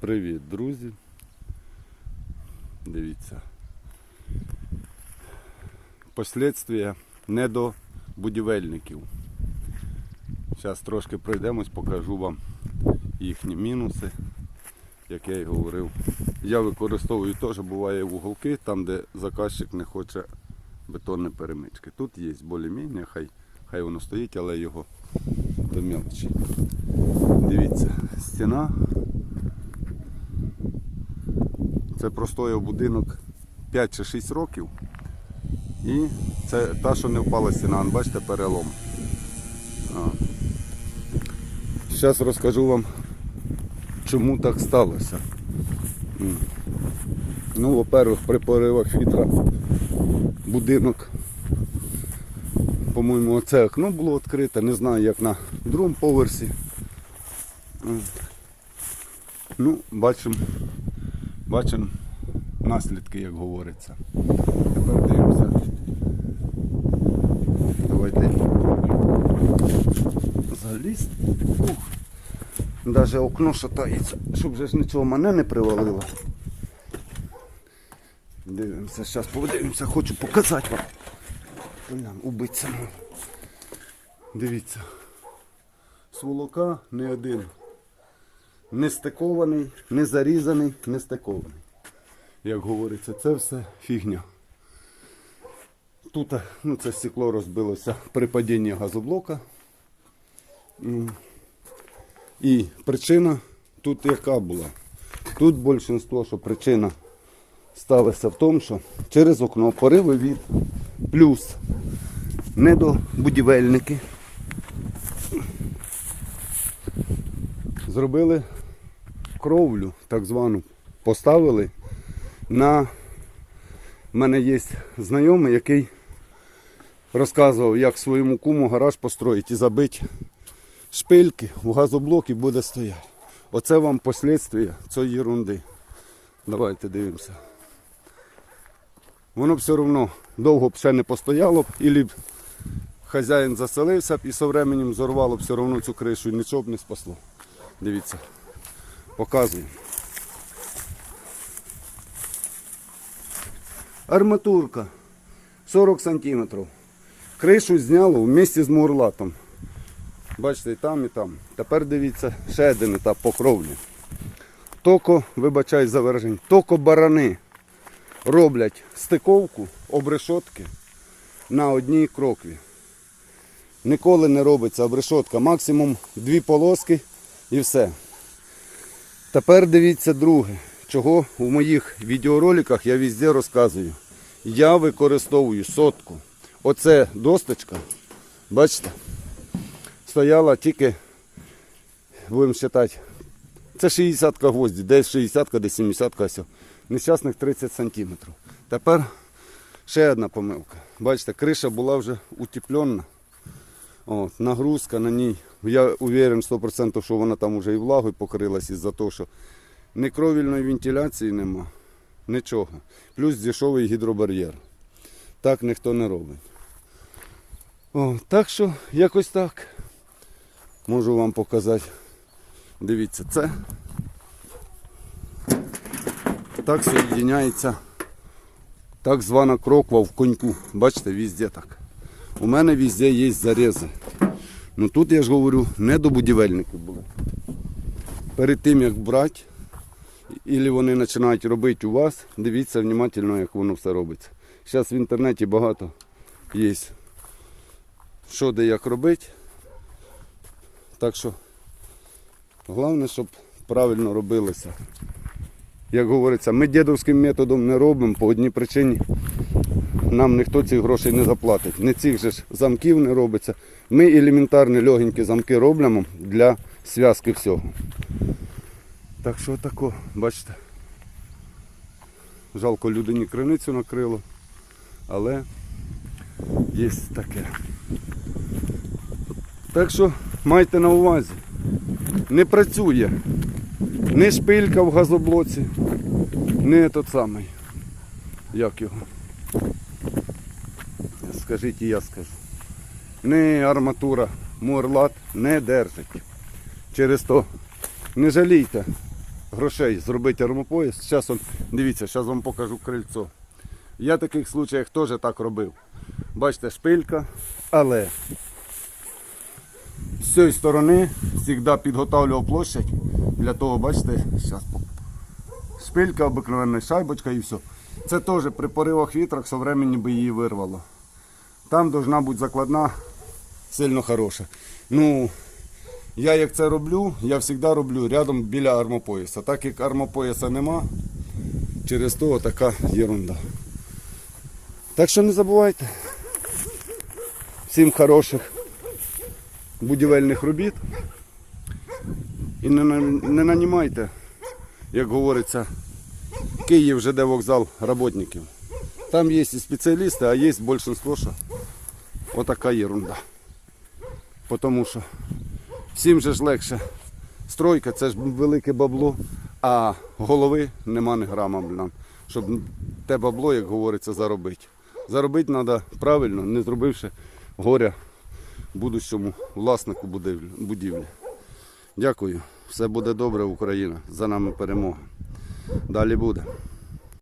Привіт, друзі. Дивіться. Послідствія не до будівельників. Зараз трошки пройдемось, покажу вам їхні мінуси, як я і говорив. Я використовую теж буває уголки, там де заказчик не хоче бетонні перемички. Тут є більш-менш, хай, хай воно стоїть, але його до мелочі. Дивіться, стіна. Це простояв будинок 5 чи 6 років. І це та, що не впала стіна, бачите, перелом. Зараз розкажу вам, чому так сталося. Ну, во-первых, при поривах вітра будинок, по-моєму, оце окно було відкрите, не знаю, як на другому поверсі. Ну, бачимо, бачимо наслідки, як говориться. Тепер дивимося. Давайте. Заліз. Ух. Даже окно шатається, щоб вже ж нічого мене не привалило. Дивимося, зараз подивимося, хочу показати вам. Блін, убиться. Дивіться. Сволока не один. Не стикований, не зарізаний, не стикований. Як говориться, це все фігня. Тут ну, це стекло розбилося при падінні газоблока. І причина тут яка була? Тут більшинство, що причина сталася в тому, що через окно пориви від плюс недобудівельники зробили кровлю, так звану, поставили на в мене є знайомий, який розказував, як своєму куму гараж построїть і забити шпильки у газоблок і буде стояти. Оце вам послідствия цієї ерунди. Давайте дивимося. Воно все одно довго б ще не постояло б, і б хазяїн заселився б і со временем зорвало б все одно цю кришу і нічого б не спасло. Дивіться, показую. Арматурка 40 сантиметрів. Кришу зняло вместе з мурлатом. Бачите, і там, і там. Тепер дивіться ще один етап по кровлі. Токо, вибачай за токо барани роблять стиковку обрешотки на одній крокві. Ніколи не робиться обрешотка, максимум дві полоски і все. Тепер дивіться друге, чого у моїх відеороликах я везде розказую. Я використовую сотку. Оце досточка, бачите, стояла тільки, будемо вважати, це 60 гвозді, десь 60, десь 70 ось. Нещасних 30 сантиметрів. Тепер ще одна помилка. Бачите, криша була вже утеплена. От, нагрузка на ній. Я уверен 100%, що вона там вже і влагою покрилась із-за того, що ні кровільної вентиляції нема, нічого. Плюс дешевий гідробар'єр. Так ніхто не робить. О, так що якось так. Можу вам показати. Дивіться, це так соєдиняється так звана кроква в коньку. Бачите, везде так. У мене везде є зарізи. Ну тут я ж говорю, не до будівельників були. Перед тим як брати, і вони починають робити у вас, дивіться внимательно, як воно все робиться. Зараз в інтернеті багато є, що де як робити. Так що головне, щоб правильно робилося. Як говориться, ми дідовським методом не робимо по одній причині. Нам ніхто цих грошей не заплатить. Не цих же ж замків не робиться. Ми елементарні легенькі замки робимо для зв'язки всього. Так що тако, бачите. Жалко людині криницю накрило, але є таке. Так що майте на увазі. Не працює ні шпилька в газоблоці, ні тот самий. Як його? Скажіть і я скажу. Ні арматура, мурлат не держить. Через то не жалійте грошей зробити армопояс. Зараз он, дивіться, зараз вам покажу крильцо. Я в таких случаях теж так робив. Бачите, шпилька, але з цієї сторони завжди підготовлював площадь для того, бачите, зараз шпилька, обикновенна шайбочка і все. Це теж при поривах вітрах со времени би її вирвало. Там должна бути закладна сильно хороша. Ну, я як це роблю, я завжди роблю рядом біля армопояса. Так як армопояса нема, через то така ерунда. Так що не забувайте. Всім хороших будівельних робіт. І не, не нанімайте, як говориться, Київ ЖД вокзал работників. Там є і спеціалісти, а є більшинство, що отака ерунда. Тому що всім же ж легше. Стройка це ж велике бабло, а голови нема ні грама, блін, щоб те бабло, як говориться, заробити. Заробити треба правильно, не зробивши горя будущому власнику будівлі. Дякую. Все буде добре, Україна. За нами перемога. Далі буде.